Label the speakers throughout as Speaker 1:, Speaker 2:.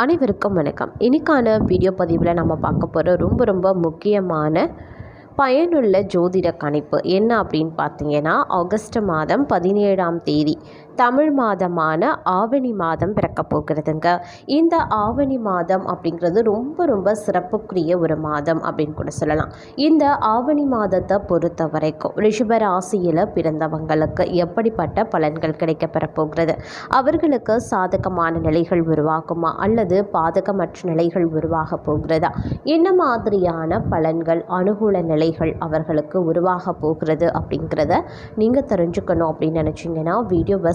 Speaker 1: அனைவருக்கும் வணக்கம். இன்னைக்கான வீடியோ பதிவில் நம்ம பார்க்க போகிற ரொம்ப ரொம்ப முக்கியமான பயனுள்ள ஜோதிட கணிப்பு என்ன அப்படின்னு பார்த்தீங்கன்னா ஆகஸ்ட் மாதம் பதினேழாம் தேதி. தமிழ் மாதமான ஆவணி மாதம் பிறக்க போகிறதுங்க. இந்த ஆவணி மாதம் அப்படிங்கிறது ரொம்ப ரொம்ப சிறப்புக்குரிய ஒரு மாதம் அப்படின்னு கூட சொல்லலாம். இந்த ஆவணி மாதத்தை பொறுத்த வரைக்கும் ரிஷப ராசியில் பிறந்தவங்களுக்கு எப்படிப்பட்ட பலன்கள் கிடைக்கப்பெற போகிறது? அவர்களுக்கு சாதகமான நிலைகள் உருவாகுமா? அல்லது பாதகமற்ற நிலைகள் உருவாக போகிறதா? என்ன மாதிரியான பலன்கள் அனுகூல நிலைகள் அவர்களுக்கு உருவாக போகிறது அப்படிங்கிறத நீங்கள் தெரிஞ்சுக்கணும் அப்படின்னு நினச்சிங்கன்னா வீடியோவை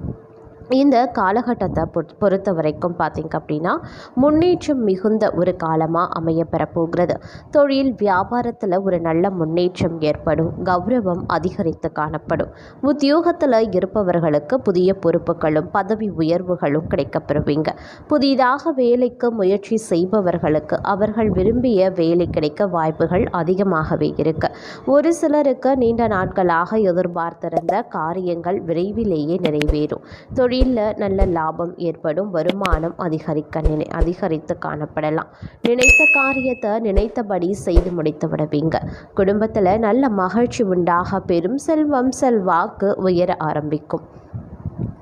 Speaker 1: இந்த காலகட்டத்தை பொறுத்த வரைக்கும் பார்த்திங்க அப்படின்னா முன்னேற்றம் மிகுந்த ஒரு காலமாக அமைய பெறப்போகிறது தொழில் வியாபாரத்தில் ஒரு நல்ல முன்னேற்றம் ஏற்படும் கௌரவம் அதிகரித்து காணப்படும். உத்தியோகத்தில் இருப்பவர்களுக்கு புதிய பொறுப்புகளும் பதவி உயர்வுகளும் கிடைக்கப்பெறுவீங்க. புதிதாக வேலைக்கு முயற்சி செய்பவர்களுக்கு அவர்கள் விரும்பிய வேலை கிடைக்க வாய்ப்புகள் அதிகமாகவே இருக்கு. ஒரு சிலருக்கு நீண்ட நாட்களாக எதிர்பார்த்திருந்த காரியங்கள் விரைவிலேயே நிறைவேறும். தொழில் தொழிலில் நல்ல லாபம் ஏற்படும். வருமானம் அதிகரிக்க நினை அதிகரித்து காணப்படலாம். நினைத்த காரியத்தை நினைத்தபடி செய்து முடித்து விடுவீங்க. குடும்பத்தில் நல்ல மகிழ்ச்சி உண்டாக பெரும் செல்வம் செல்வாக்கு உயர ஆரம்பிக்கும்.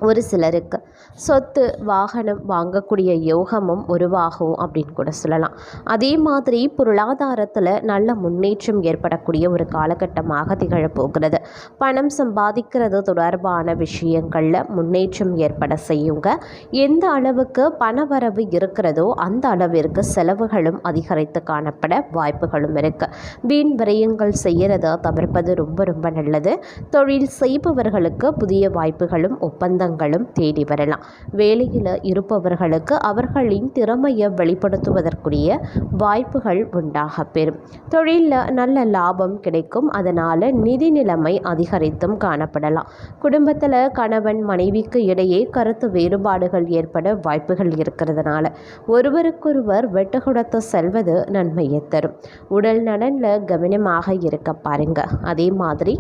Speaker 1: ஒரு சிலருக்கு. சொத்து வாகனம் வாங்கக்கூடிய யோகமும் உருவாகும் அப்படின்னு கூட சொல்லலாம். அதே மாதிரி பொருளாதாரத்தில் நல்ல முன்னேற்றம் ஏற்படக்கூடிய ஒரு காலகட்டமாக திகழப்போகிறது. பணம் சம்பாதிக்கிறது தொடர்பான விஷயங்களில் முன்னேற்றம் ஏற்பட செய்யுங்க. எந்த அளவுக்கு பணவரவு இருக்கிறதோ அந்த அளவிற்கு செலவுகளும் அதிகரித்து காணப்பட வாய்ப்புகளும் இருக்குது வீண் விரயங்கள் செய்கிறத தவிர்ப்பது ரொம்ப ரொம்ப நல்லது. தொழில் செய்பவர்களுக்கு புதிய வாய்ப்புகளும் ஒப்பந்தங்களும் தேடி வரலாம். வேலையில் இருப்பவர்களுக்கு அவர்களின் திறமையை வெளிப்படுத்துவதற்குரிய வாய்ப்புகள் உண்டாக பெறும். தொழிலில் நல்ல லாபம் கிடைக்கும். அதனால் நிதி நிலைமை அதிகரித்தும் காணப்படலாம். குடும்பத்தில் கணவன் மனைவிக்கு இடையே கருத்து வேறுபாடுகள் ஏற்பட வாய்ப்புகள் இருக்கிறதுனால ஒருவருக்கொருவர் வெட்டுகுடத்து செல்வது நன்மையை தரும். உடல் நலனில் கவனமாக இருக்க பாருங்க. அதே மாதிரி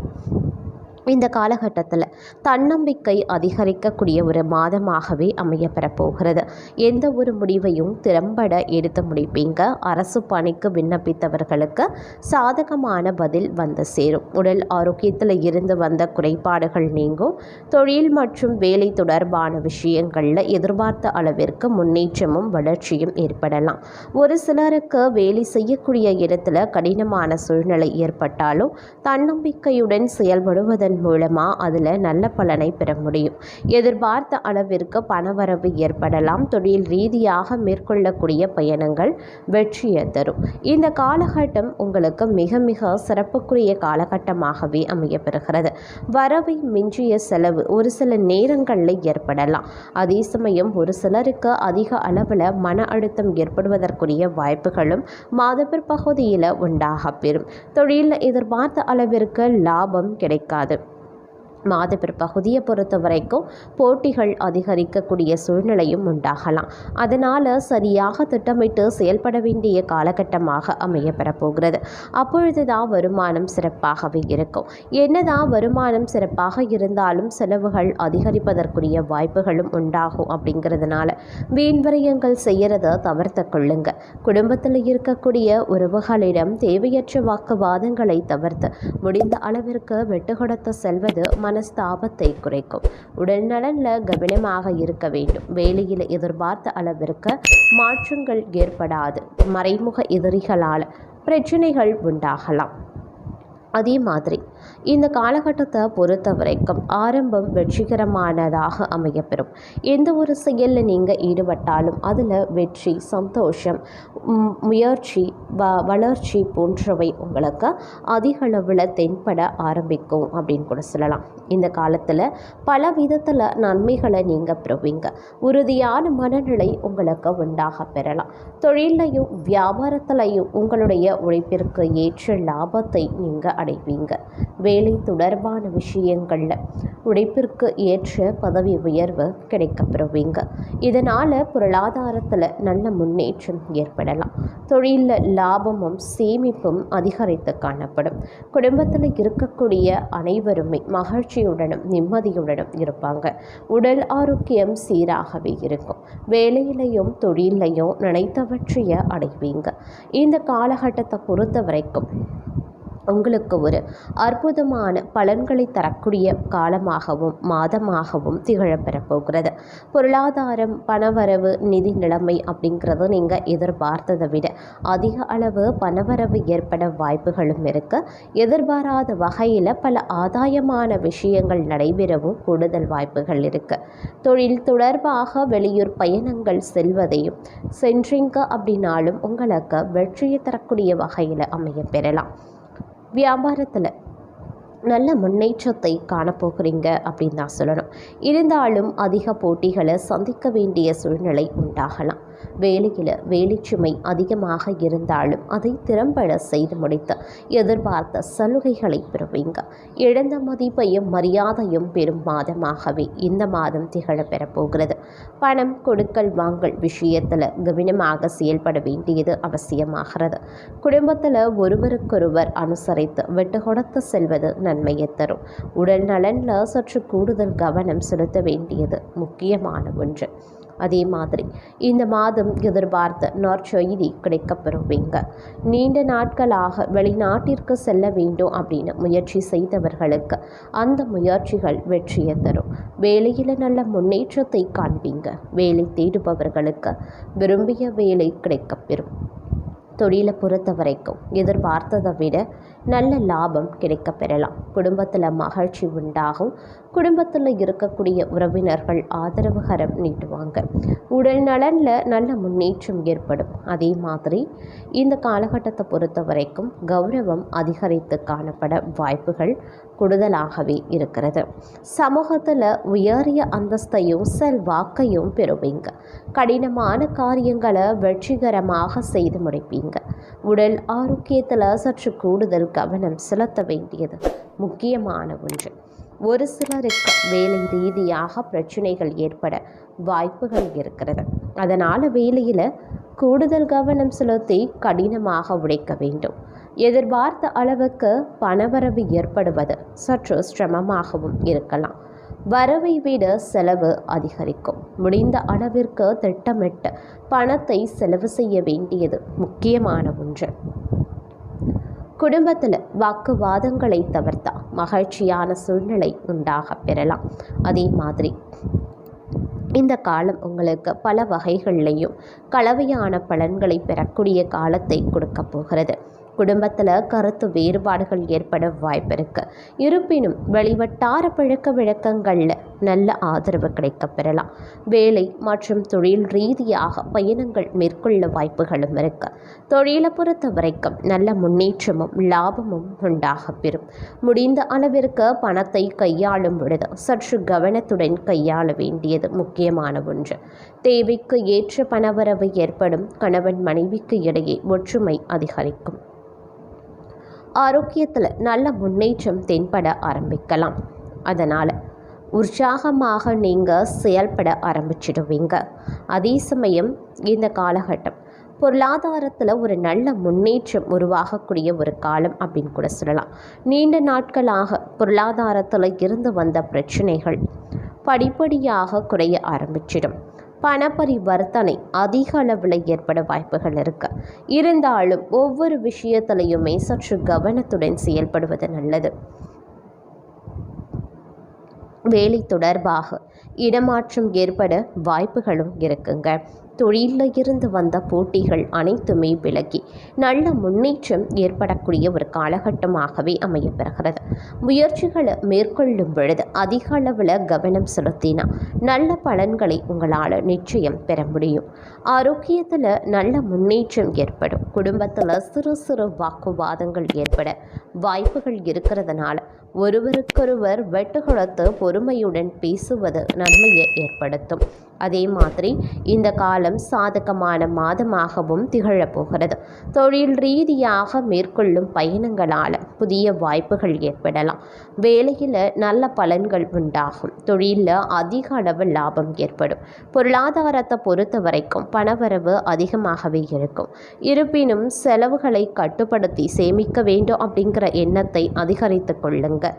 Speaker 1: இந்த காலகட்டத்தில் தன்னம்பிக்கை அதிகரிக்கக்கூடிய ஒரு மாதமாகவே அமையப்பெறப் போகிறது எந்த ஒரு முடிவையும் திறம்பட எடுத்து முடிப்பீங்க. அரசு பணிக்கு விண்ணப்பித்தவர்களுக்கு சாதகமான பதில் வந்து சேரும். உடல் ஆரோக்கியத்தில் இருந்து வந்த குறைபாடுகள் நீங்கும். தொழில் மற்றும் வேலை தொடர்பான விஷயங்களில் எதிர்பார்த்த அளவிற்கு முன்னேற்றமும் வளர்ச்சியும் ஏற்படலாம். ஒரு சிலருக்கு வேலை செய்யக்கூடிய இடத்துல கடினமான சூழ்நிலை ஏற்பட்டாலும் தன்னம்பிக்கையுடன் செயல்படுவதன் மூலமாக அதில் நல்ல பலனை பெற முடியும். எதிர்பார்த்த அளவிற்கு பணவரவு ஏற்படலாம். தொழில் ரீதியாக மேற்கொள்ளக்கூடிய பயணங்கள் வெற்றியை தரும். இந்த காலகட்டம் உங்களுக்கு மிக மிக சிறப்புக்குரிய காலகட்டமாகவே அமையப்பெறுகிறது. வரவை மிஞ்சிய செலவு ஒரு சில நேரங்களில் ஏற்படலாம். அதே சமயம் ஒரு சிலருக்கு அதிக அளவில் மன அழுத்தம் ஏற்படுவதற்குரிய வாய்ப்புகளும் மாதப்பிற்பகுதியில் உண்டாக பெறும். தொழிலில் எதிர்பார்த்த அளவிற்கு லாபம் கிடைக்காது. மாத பிற்பகுதியை பொறுத்த வரைக்கும் போட்டிகள் அதிகரிக்கக்கூடிய சூழ்நிலையும் உண்டாகலாம். அதனால் சரியாக திட்டமிட்டு செயல்பட வேண்டிய காலகட்டமாக அமையப்பெற போகிறது அப்பொழுது தான் வருமானம் சிறப்பாகவே இருக்கும். என்னதான் வருமானம் சிறப்பாக இருந்தாலும் செலவுகள் அதிகரிப்பதற்குரிய வாய்ப்புகளும் உண்டாகும் அப்படிங்கிறதுனால வீண் செய்கிறத தவிர்த்து கொள்ளுங்க. குடும்பத்தில் இருக்கக்கூடிய உறவுகளிடம் தேவையற்ற வாக்குவாதங்களை தவிர்த்து முடிந்த அளவிற்கு விட்டு கொடுத்து செல்வது மனஸ்தாபத்தை குறைக்கும். உடல் நலனில் கவனமாக இருக்க வேண்டும். வேலையில் எதிர்பார்த்த அளவிற்கு மாற்றங்கள் ஏற்படாது. மறைமுக எதிரிகளால் பிரச்சனைகள் உண்டாகலாம். அதே மாதிரி இந்த காலகட்டத்தை பொறுத்த வரைக்கும் ஆரம்பம் வெற்றிகரமானதாக அமையப்பெறும். எந்த ஒரு செயலில் நீங்கள் ஈடுபட்டாலும் அதில் வெற்றி சந்தோஷம் முயற்சி வ வளர்ச்சி போன்றவை உங்களுக்கு அதிக அளவில் தென்பட ஆரம்பிக்கும் அப்படின்னு கூட சொல்லலாம். இந்த காலத்தில் பல விதத்தில் நன்மைகளை நீங்கள் பெறுவீங்க. உறுதியான மனநிலை உங்களுக்கு உண்டாக பெறலாம். தொழிலையும் வியாபாரத்திலையும் உங்களுடைய உழைப்பிற்கு ஏற்ற லாபத்தை நீங்கள் அடைவீங்க. வேலை தொடர்பான விஷயங்களில் உழைப்பிற்கு ஏற்ற பதவி உயர்வு கிடைக்கப்பெறுவீங்க. இதனால் பொருளாதாரத்தில் நல்ல முன்னேற்றம் ஏற்படலாம். தொழிலில் லாபமும் சேமிப்பும் அதிகரித்து காணப்படும். குடும்பத்தில் இருக்கக்கூடிய அனைவருமே மகிழ்ச்சியுடனும் நிம்மதியுடனும் இருப்பாங்க. உடல் ஆரோக்கியம் சீராகவே இருக்கும். வேலையிலையும் தொழிலையும் நினைத்தவற்றைய அடைவீங்க. இந்த காலகட்டத்தை பொறுத்த வரைக்கும் உங்களுக்கு ஒரு அற்புதமான பலன்களை தரக்கூடிய காலமாகவும் மாதமாகவும் திகழப்பெறப் போகிறது பொருளாதாரம் பணவரவு நிதி நிலைமை அப்படிங்கிறது நீங்கள் எதிர்பார்த்ததை விட அதிக அளவு பணவரவு ஏற்பட வாய்ப்புகளும் இருக்கு. எதிர்பாராத வகையில் பல ஆதாயமான விஷயங்கள் நடைபெறவும் கூடுதல் வாய்ப்புகள் இருக்கு. தொழில் தொடர்பாக வெளியூர் பயணங்கள் செல்வதையும் சென்றீங்க அப்படின்னாலும் உங்களுக்கு வெற்றியை தரக்கூடிய வகையில் அமைய பெறலாம். வியாபாரத்தில் நல்ல முன்னேற்றத்தை காணப்போகிறீங்க அப்படின்னு தான் சொல்லணும். இருந்தாலும் அதிக போட்டிகளை சந்திக்க வேண்டிய சூழ்நிலை உண்டாகலாம். வேலையில் வேலைச்சுமை அதிகமாக இருந்தாலும் அதை திறம்பட செய்து முடித்து எதிர்பார்த்த சலுகைகளை பெறுவீங்க. இழந்த மதிப்பையும் மரியாதையும் பெறும் மாதமாகவே இந்த மாதம் திகழ பெறப்போகிறது. பணம் கொடுக்கல் வாங்கல் விஷயத்தில் கவனமாக செயல்பட வேண்டியது அவசியமாகிறது. குடும்பத்தில் ஒருவருக்கொருவர் அனுசரித்து விட்டு கொடுத்து செல்வது நன்மையை தரும். உடல் நலனில் சற்று கூடுதல் கவனம் செலுத்த வேண்டியது முக்கியமான ஒன்று. அதே மாதிரி. இந்த மாதம் எதிர்பார்த்த நற்செய்தி கிடைக்கப்பெறுவீங்க. நீண்ட நாட்களாக வெளிநாட்டிற்கு செல்ல வேண்டும் அப்படின்னு முயற்சி செய்தவர்களுக்கு அந்த முயற்சிகள் வெற்றியை தரும். வேலையில் நல்ல முன்னேற்றத்தை காண்பீங்க. வேலை தேடுபவர்களுக்கு விரும்பிய வேலை கிடைக்கப்பெறும். தொழிலை பொறுத்த வரைக்கும் எதிர்பார்த்ததை விட நல்ல லாபம் கிடைக்க பெறலாம். குடும்பத்தில் மகிழ்ச்சி உண்டாகும். குடும்பத்தில் இருக்கக்கூடிய உறவினர்கள் ஆதரவுகரம் நீட்டுவாங்க. உடல் நலனில் நல்ல முன்னேற்றம் ஏற்படும். அதே மாதிரி இந்த காலகட்டத்தை பொறுத்த வரைக்கும் கௌரவம் அதிகரித்து காணப்பட வாய்ப்புகள் கூடுதலாகவே இருக்கிறது. சமூகத்தில் உயரிய அந்தஸ்தையும் செல்வாக்கையும் பெறுவீங்க. கடினமான காரியங்களை வெற்றிகரமாக செய்து முடிப்பீங்க. உடல் ஆரோக்கியத்தில் சற்று கூடுதல் கவனம் செலுத்த வேண்டியது முக்கியமான ஒன்று. ஒரு சிலருக்கு வேலை ரீதியாக பிரச்சனைகள் ஏற்பட வாய்ப்புகள் இருக்கிறது. அதனால் வேலையில் கூடுதல் கவனம் செலுத்தி கடினமாக உழைக்க வேண்டும். எதிர்பார்த்த அளவுக்கு பணவரவு ஏற்படுவது சற்று சிரமமாகவும் இருக்கலாம். வரவை விட செலவு அதிகரிக்கும். முடிந்த அளவிற்கு திட்டமிட்டு பணத்தை செலவு செய்ய வேண்டியது முக்கியமான ஒன்று. குடும்பத்தில் வாக்குவாதங்களை தவிர்த்தா மகிழ்ச்சியான சூழ்நிலை உண்டாக பெறலாம். அதே மாதிரி இந்த காலம் உங்களுக்கு பல வகைகள்லையும் கலவையான பலன்களை பெறக்கூடிய காலத்தை கொடுக்க போகிறது. குடும்பத்தில் கருத்து வேறுபாடுகள் ஏற்பட வாய்ப்பு இருக்குது இருப்பினும் வெளிவட்டார பழக்க வழக்கங்களில் நல்ல ஆதரவு கிடைக்க பெறலாம். வேலை மற்றும் தொழில் ரீதியாக பயணங்கள் மேற்கொள்ள வாய்ப்புகளும் இருக்குது தொழிலை பொறுத்த வரைக்கும் நல்ல முன்னேற்றமும் லாபமும் உண்டாக பெறும். முடிந்த அளவிற்கு பணத்தை கையாளும் பொழுது சற்று கவனத்துடன் கையாள வேண்டியது முக்கியமான ஒன்று. தேவைக்கு ஏற்ற பணவரவு ஏற்படும் கணவன் மனைவிக்கு இடையே ஒற்றுமை அதிகரிக்கும். ஆரோக்கியத்தில் நல்ல முன்னேற்றம் தென்பட ஆரம்பிக்கலாம். அதனால் உற்சாகமாக நீங்கள் செயல்பட ஆரம்பிச்சிடுவீங்க. அதே சமயம் இந்த காலகட்டம் பொருளாதாரத்தில் ஒரு நல்ல முன்னேற்றம் உருவாகக்கூடிய ஒரு காலம் அப்படின்னு கூட சொல்லலாம். நீண்ட நாட்களாக பொருளாதாரத்தில் இருந்து வந்த பிரச்சனைகள் படிப்படியாக குறைய ஆரம்பிச்சிடும். பணப்பரிவர்த்தனை அதிக அளவில் ஏற்பட வாய்ப்புகள் இருக்கு. இருந்தாலும் ஒவ்வொரு விஷயத்திலையுமே சற்று கவனத்துடன் செயல்படுவது நல்லது. வேலை தொடர்பாக இடமாற்றம் ஏற்பட வாய்ப்புகளும் இருக்குங்க. தொழிலில் இருந்து வந்த போட்டிகள் அனைத்துமே விலகி நல்ல முன்னேற்றம் ஏற்படக்கூடிய ஒரு காலகட்டமாகவே அமையப்பெறுகிறது முயற்சிகளை மேற்கொள்ளும் பொழுது அதிக அளவில் கவனம் செலுத்தினா நல்ல பலன்களை உங்களால் நிச்சயம் பெற முடியும். ஆரோக்கியத்தில் நல்ல முன்னேற்றம் ஏற்படும். குடும்பத்தில் சிறு சிறு வாக்குவாதங்கள் ஏற்பட வாய்ப்புகள் இருக்கிறதுனால ஒருவருக்கொருவர் வெட்டுகுளத்து பொறுமையுடன் பேசுவது நன்மையை ஏற்படுத்தும். அதே மாதிரி இந்த காலம் சாதகமான மாதமாகவும் திகழப்போகிறது. தொழில் ரீதியாக மேற்கொள்ளும் பயணங்களால் புதிய வாய்ப்புகள் ஏற்படலாம். வேலையில் நல்ல பலன்கள் உண்டாகும். தொழிலில் அதிக அளவு லாபம் ஏற்படும். பொருளாதாரத்தை பொறுத்த வரைக்கும் பணவரவு அதிகமாகவே இருக்கும். இருப்பினும் செலவுகளை கட்டுப்படுத்தி சேமிக்க வேண்டும் அப்படிங்கிற எண்ணத்தை அதிகரித்து கொள்ளுங்கள்